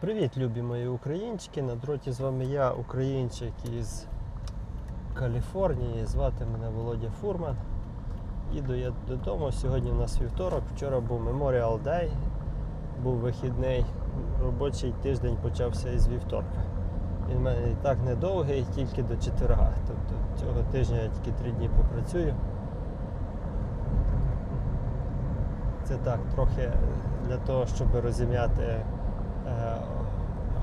Привіт, любі мої українчики. На дроті з вами я, українчик із Каліфорнії. Звати мене Володя Фурман. Їду я додому. Сьогодні у нас вівторок. Вчора був Memorial Day, був вихідний. Робочий тиждень почався із вівторка. Він в мене і так недовгий, тільки до четверга. Тобто цього тижня я тільки три дні попрацюю. Це так, трохи для того, щоб розім'яти е,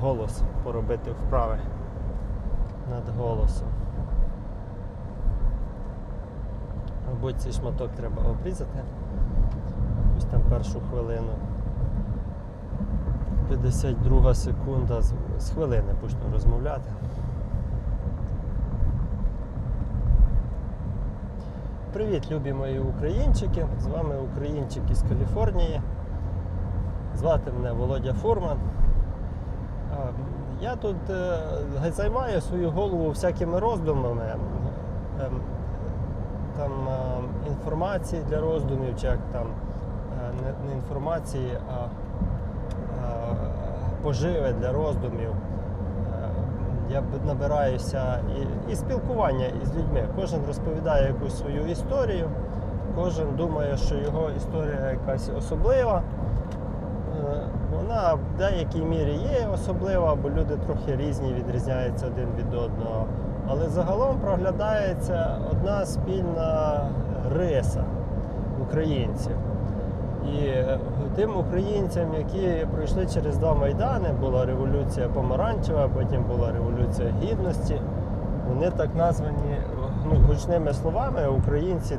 голос, поробити вправи над голосом. Мабуть, цей шматок треба обрізати. Ось там першу хвилину. 52 секунда з, хвилини почну розмовляти. Привіт, любі мої українчики! З вами українчик із Каліфорнії. Звати мене Володя Фурман. Я тут е, займаю свою голову всякими роздумами. Ем, Там е, інформації для роздумів, чи як там е, не, інформації, а поживи для роздумів. Я набираюся і, і спілкування із людьми. Кожен розповідає якусь свою історію, кожен думає, що його історія якась особлива. Вона в деякій мірі є особлива, бо люди трохи різні, відрізняються один від одного. Але загалом проглядається одна спільна риса українців. І е, тим українцям, які пройшли через два майдани, була революція помаранчева, потім була революція гідності. Вони так названі ну, гучними словами українці.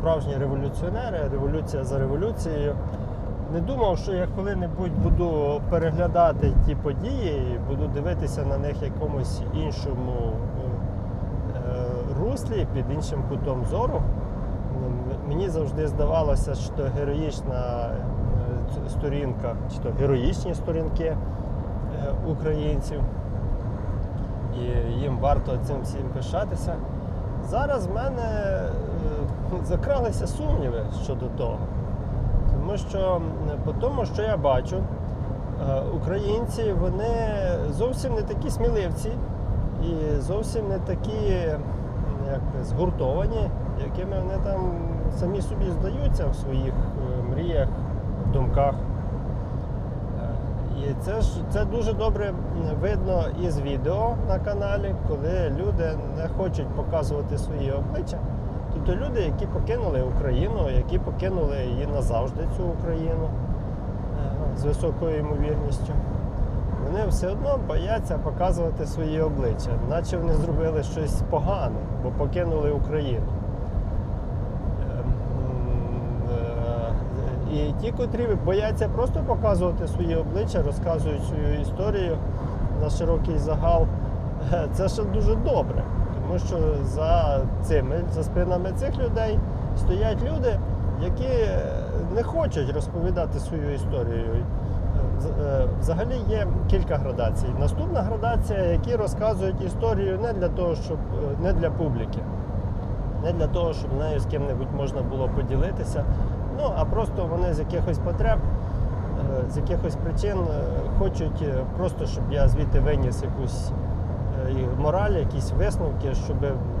Справжні революціонери, революція за революцією. Не думав, що я коли-небудь буду переглядати ті події, буду дивитися на них якомусь іншому е, руслі, під іншим кутом зору. Мені завжди здавалося, що героїчна е, сторінка, чи то героїчні сторінки е, українців. І їм варто цим всім пишатися. Зараз в мене закралися сумніви щодо того. Тому що по тому, що я бачу, е, українці вони зовсім не такі сміливці і зовсім не такі як згуртовані, якими вони там самі собі здаються в своїх е, мріях, думках. Е, І це ж це дуже добре видно із відео на каналі, коли люди не хочуть показувати свої обличчя. Тобто люди, які покинули Україну, які покинули її назавжди, цю Україну е, з високою ймовірністю, вони все одно бояться показувати свої обличчя, наче вони зробили щось погане, бо покинули Україну. Ем, е, І ті, котрі бояться просто показувати свої обличчя, розказують свою історію на широкий загал, е, це ще дуже добре. Тому що за цими, за спинами цих людей стоять люди, які е, не хочуть розповідати свою історію. Е, е, Взагалі є кілька градацій. Наступна градація, які розказують історію не для того, щоб не для публіки, не для того, щоб нею з ким-небудь можна було поділитися. Ну а просто вони з якихось потреб, з якихось причин хочуть просто, щоб я звідти виніс якусь і мораль, якісь висновки, щоб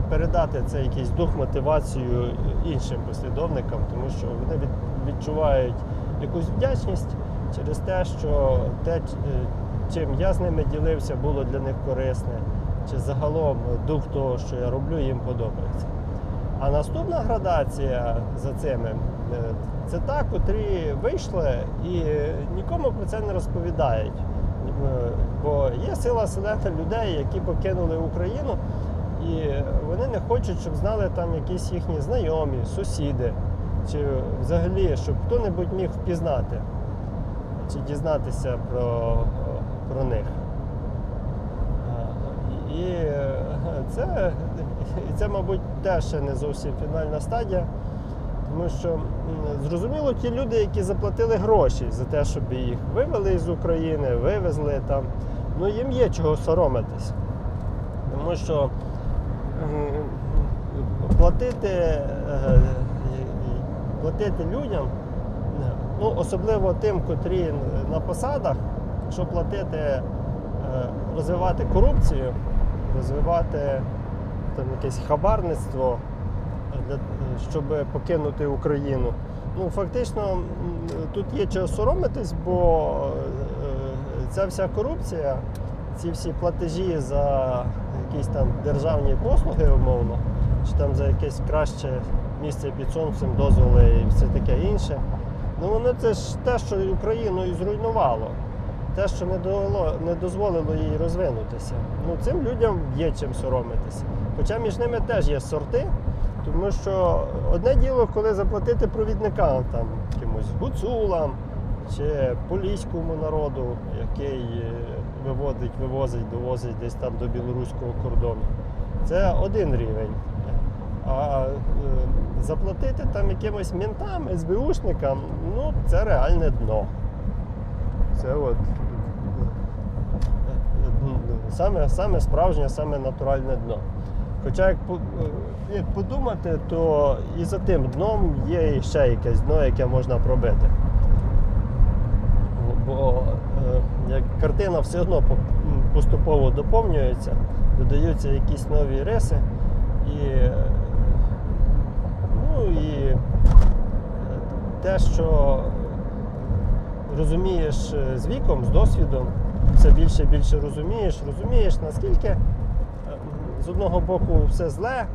передати це якийсь дух, мотивацію іншим послідовникам, тому що вони відчувають якусь вдячність через те, що те, е, чим я з ними ділився, було для них корисне, чи загалом дух того, що я роблю, їм подобається. А наступна градація за цими е, це та, котрі вийшли і нікому про це не розповідають. Е, Бо є сила селена людей, які покинули Україну, і вони не хочуть, щоб знали там якісь їхні знайомі, сусіди, чи взагалі, щоб хто-небудь міг впізнати чи дізнатися про, про них. Е, І це, це, мабуть, теж ще не зовсім фінальна стадія. Тому що зрозуміло, ті люди, які заплатили гроші за те, щоб їх вивели з України, вивезли там, ну їм є чого соромитись. Тому що платити, е, платити людям Ну, особливо тим, котрі на посадах, якщо платити, е, розвивати корупцію, розвивати там, якесь хабарництво, щоб покинути Україну. Ну, фактично, тут є чого соромитись, бо е, ця вся корупція, ці всі платежі за якісь там державні послуги, умовно, чи там за якесь краще місце під сонцем, дозволи і все таке інше. Ну воно це ж те, що Україну і зруйнувало, те, що не довело, не дозволило їй розвинутися. Ну цим людям є чим соромитися. Хоча між ними теж є сорти, тому що одне діло, коли заплатити провідникам, там якимось гуцулам чи поліському народу, який е, виводить, вивозить, довозить десь там до білоруського кордону. Це один рівень. А е, заплатити там якимось ментам, СБУшникам, ну це реальне дно. Це от е, саме, саме справжнє, саме натуральне дно. Хоча як, е, як подумати, то і за тим дном є ще якесь дно, яке можна пробити. Бо е, як картина все одно поступово доповнюється, додаються якісь нові риси. І, е, ну, і те, що розумієш з віком, з досвідом, все більше і більше розумієш, розумієш, наскільки з одного боку все зле,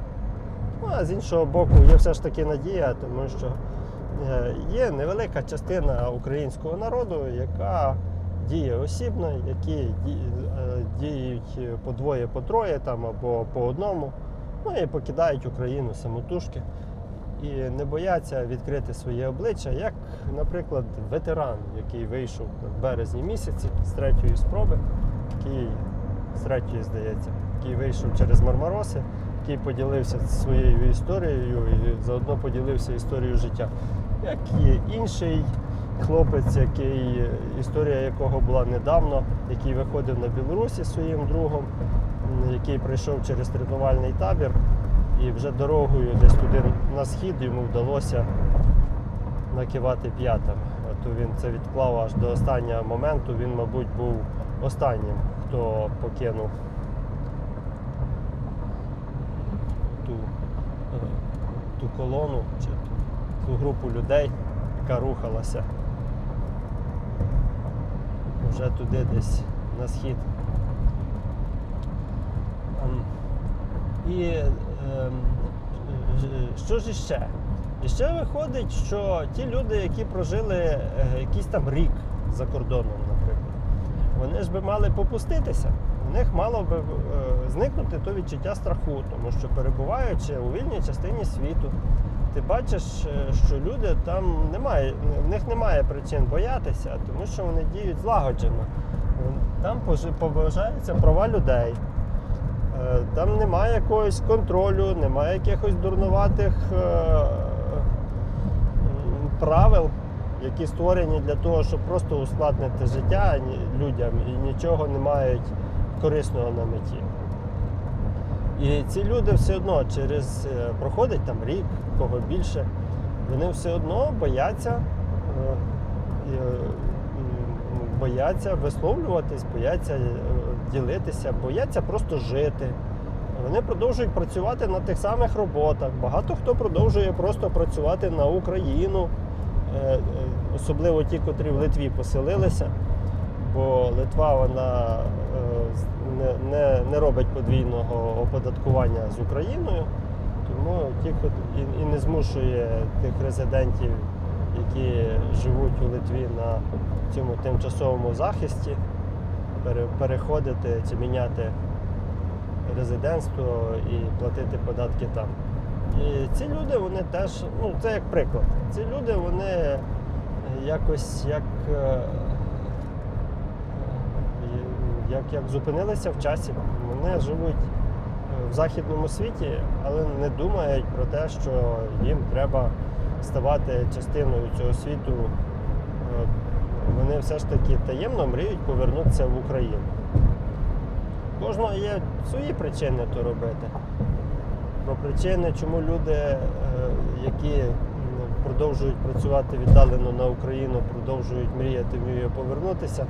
ну, а з іншого боку є все ж таки надія, тому що е, є невелика частина українського народу, яка діє осібно, які е, діють по двоє, по троє там, або по одному, ну і покидають Україну самотужки. І не бояться відкрити своє обличчя, як, наприклад, ветеран, який вийшов в березні місяці з третьої спроби, який з третьої, здається, який вийшов через Мармароси, який поділився своєю історією і заодно поділився історією життя. Як і інший хлопець, який, історія якого була недавно, який виходив на Білорусі зі своїм другом, який прийшов через тренувальний табір. І вже дорогою десь туди на схід йому вдалося накивати п'ятами. От він це відклав аж до останнього моменту. Він, мабуть, був останнім, хто покинув ту, е, ту колону чи ту, групу людей, яка рухалася вже туди десь на схід. Ем, І ем, що ж іще? І ще виходить, що ті люди, які прожили е, якийсь там рік за кордоном, наприклад, вони ж би мали попуститися. У них мало би е, зникнути то відчуття страху, тому що перебуваючи у вільній частині світу, ти бачиш, е, що люди там немає, в них немає причин боятися, тому що вони діють злагоджено. Там поважаються права людей. Е, Там немає якогось контролю, немає якихось дурнуватих правил, які створені для того, щоб просто ускладнити життя людям і нічого не мають корисного на меті. І ці люди все одно через е, проходить там рік, кого більше, вони все одно бояться, е, е, бояться висловлюватись, бояться ділитися, бояться просто жити. Вони продовжують працювати на тих самих роботах. Багато хто продовжує просто працювати на Україну, особливо ті, котрі в Литві поселилися, бо Литва вона е, не, не, не робить подвійного оподаткування з Україною, тому ті, кот- і, і не змушує тих резидентів, які живуть у Литві на цьому тимчасовому захисті, пере- переходити чи міняти резидентство і платити податки там. І ці люди, вони теж, ну це як приклад. Ці люди, вони якось як, е, як, як зупинилися в часі. Вони живуть е, в західному світі, але не думають про те, що їм треба ставати частиною цього світу. Е, Вони все ж таки таємно мріють повернутися в Україну. Кожного є свої причини то робити. Про причини, чому люди, е, які продовжують працювати віддалено на Україну, продовжують мріяти в нього повернутися.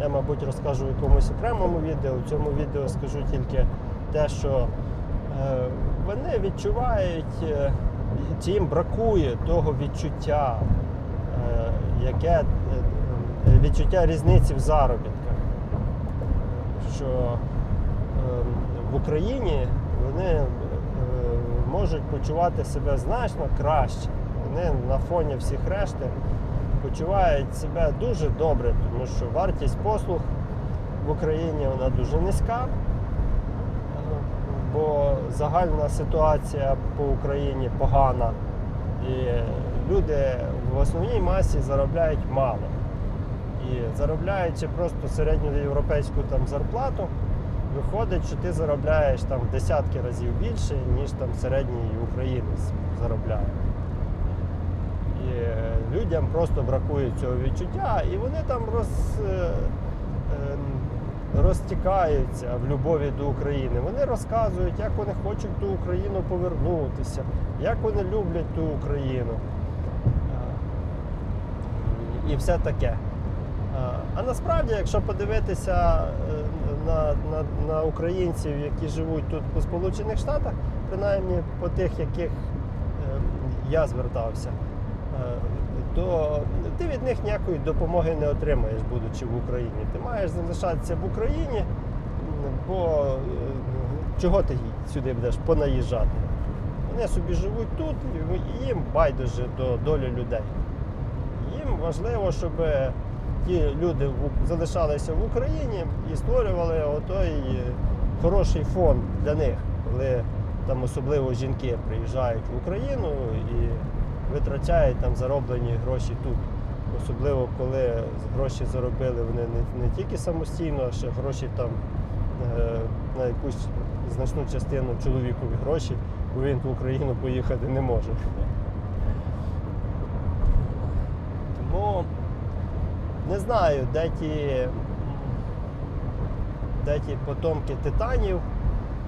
Я, мабуть, розкажу в якомусь окремому відео. У цьому відео скажу тільки те, що е, вони відчувають, е, чи їм бракує того відчуття, е, яке відчуття різниці в заробітках. Що е, в Україні вони можуть почувати себе значно краще. Вони на фоні всіх решти почувають себе дуже добре, тому що вартість послуг в Україні вона дуже низька. Бо загальна ситуація по Україні погана. І люди в основній масі заробляють мало. І заробляючи просто середньоєвропейську там зарплату, виходить, що ти заробляєш там в десятки разів більше, ніж там середній українець заробляє. І людям просто бракує цього відчуття, і вони там роз, е, ем, розтікаються в любові до України. Вони розказують, як вони хочуть ту Україну повернутися, як вони люблять ту Україну. Е, І все таке. А, насправді, якщо подивитися е, на, на, на українців, які живуть тут по Сполучених Штатах, принаймні по тих, яких е, я звертався, е, то ти від них ніякої допомоги не отримаєш, будучи в Україні. Ти маєш залишатися в Україні, бо е, чого ти сюди будеш понаїжджати? Вони собі живуть тут, і їм байдуже до долі людей. Їм важливо, щоб ті люди залишалися в Україні і створювали отой е, хороший фон для них, коли там особливо жінки приїжджають в Україну і витрачають там зароблені гроші тут. Особливо коли гроші заробили вони не, не тільки самостійно, а ще гроші там е, на якусь значну частину чоловікові гроші, бо він в Україну поїхати не може. Тому не знаю, де ті, де ті потомки титанів,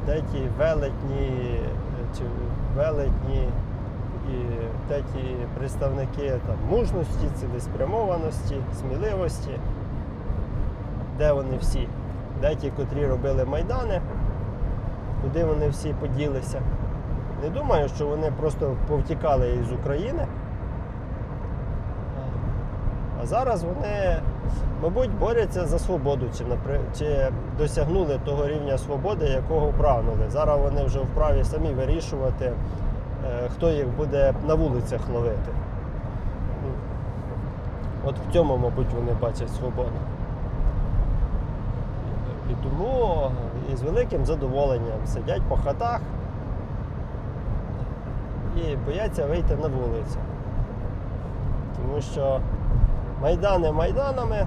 де ті велетні е, чи велетні і ті представники там, мужності, цілеспрямованості, сміливості, де вони всі, де ті, котрі робили майдани, куди вони всі поділися. Не думаю, що вони просто повтікали із України. А зараз вони, мабуть, борються за свободу, чи, чи досягнули того рівня свободи, якого прагнули. Зараз вони вже вправі самі вирішувати, хто їх буде на вулицях ловити. Ну, От в цьому, мабуть, вони бачать свободу. І тому із великим задоволенням сидять по хатах і бояться вийти на вулицю. Тому що майдани майданами,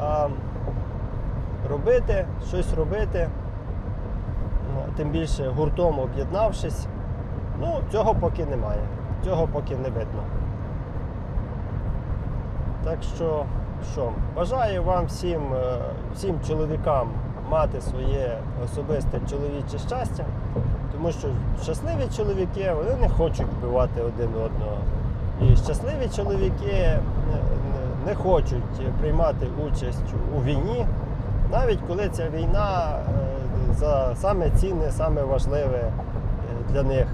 а робити, щось робити, тим більше гуртом об'єднавшись, ну, цього поки немає, цього поки не видно. Так що, що, бажаю вам всім, е, всім чоловікам мати своє особисте чоловіче щастя, тому що щасливі чоловіки вони не хочуть вбивати один одного. І щасливі чоловіки е, не- хочуть приймати участь у війні, навіть коли ця війна е, за саме цінне, саме важливе е, для них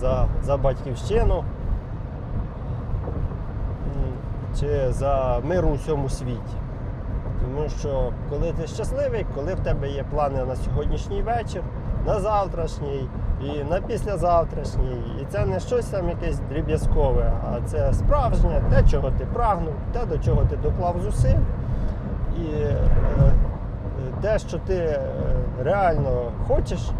за, за батьківщину чи за мир у всьому світі. Тому що коли ти щасливий, коли в тебе є плани на сьогоднішній вечір, на завтрашній і на післязавтрашній, і це не щось там якесь дріб'язкове, а це справжнє, те, чого ти прагнув, те, до чого ти доклав зусиль. І е, те, що ти е, реально хочеш,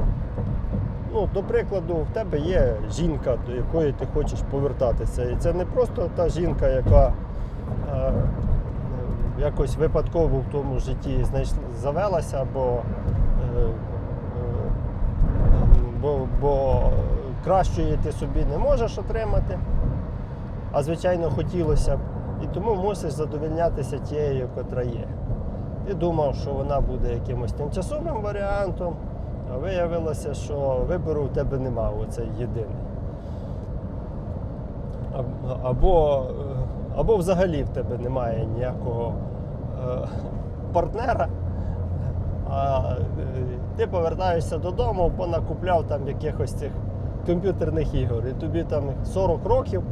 ну, до прикладу, в тебе є жінка, до якої ти хочеш повертатися. І це не просто та жінка, яка е, якось випадково в тому житті знайшла, завелася, бо, е, е, бо, бо кращої ти собі не можеш отримати, а звичайно хотілося б. І тому мусиш задовільнятися тією, котра є. Ти думав, що вона буде якимось тимчасовим варіантом, а виявилося, що вибору в тебе нема, оцей єдиний. або, е, або взагалі в тебе немає ніякого е, партнера, а е, ти повертаєшся додому, понакупляв там якихось цих комп'ютерних ігор, і тобі там 40 років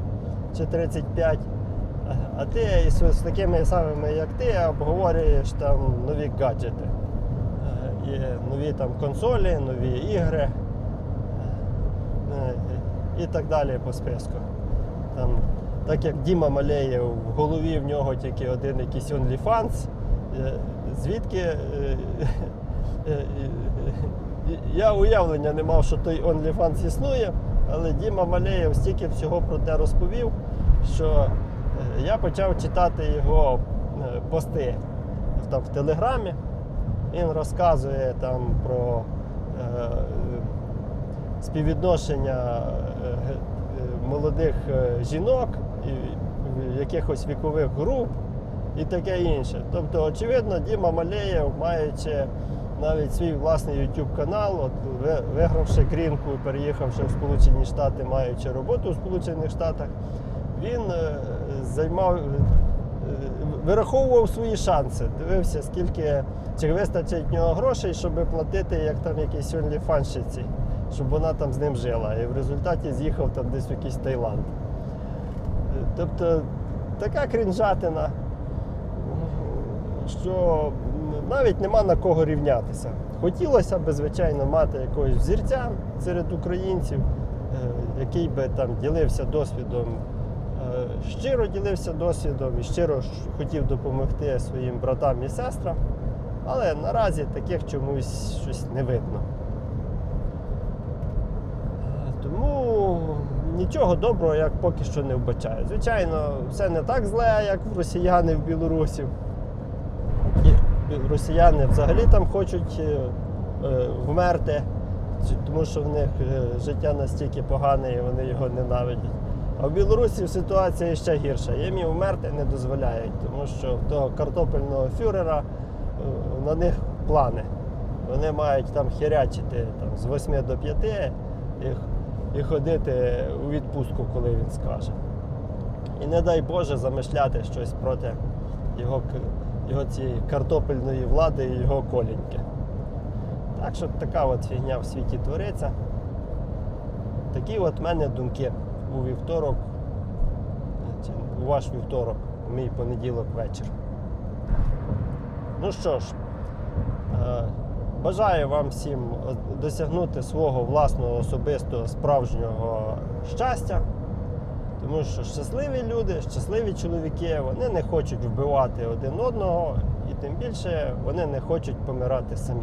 чи 35, а- ти з такими самими, як ти, обговорюєш там нові гаджети. Е, І нові там консолі, нові ігри е, і так далі по списку. Там, так як Діма Малеєв, в голові в нього тільки один якийсь OnlyFans, е, звідки я уявлення не мав, що той OnlyFans існує, але Діма Малеєв стільки всього про те розповів, що я почав читати його е, пости там, в Телеграмі. Він розказує там про е, співвідношення е, е, молодих жінок, якихось вікових груп і таке інше. Тобто, очевидно, Діма Малеєв, маючи навіть свій власний YouTube канал, вигравши крінку, переїхавши в Сполучені Штати, маючи роботу у Сполучених Штатах, він займав, е, вираховував свої шанси. Дивився, скільки чи вистачить в нього грошей, щоб платити, як там якісь онліфанщиці, щоб вона там з ним жила. І в результаті з'їхав там десь в якийсь Таїланд. Е, Тобто така крінжатина, що навіть нема на кого рівнятися. Хотілося б, звичайно, мати якогось взірця серед українців, е, який би там ділився досвідом, щиро ділився досвідом і щиро хотів допомогти своїм братам і сестрам. Але наразі таких чомусь щось не видно. Е, Тому нічого доброго, як поки що не вбачаю. Звичайно, все не так зле, як в росіяни в білорусів. Росіяни взагалі там хочуть е, е, вмерти, тому що в них е, життя настільки погане і вони його ненавидять. А в білорусів ситуація ще гірша. Їм і вмерти не дозволяють, тому що того картопельного фюрера е, на них плани. Вони мають там херячити там, з 8 до 5 і, і ходити у відпустку, коли він скаже. І не дай Боже замишляти щось проти його, його цієї картопельної влади і його коліньки. Так що така от фігня в світі твориться. Такі от мене думки у вівторок, у ваш вівторок, у мій понеділок вечір. Ну що ж, е, бажаю вам всім досягнути свого власного особистого справжнього щастя. Тому що щасливі люди, щасливі чоловіки, вони не хочуть вбивати один одного, і тим більше вони не хочуть помирати самі.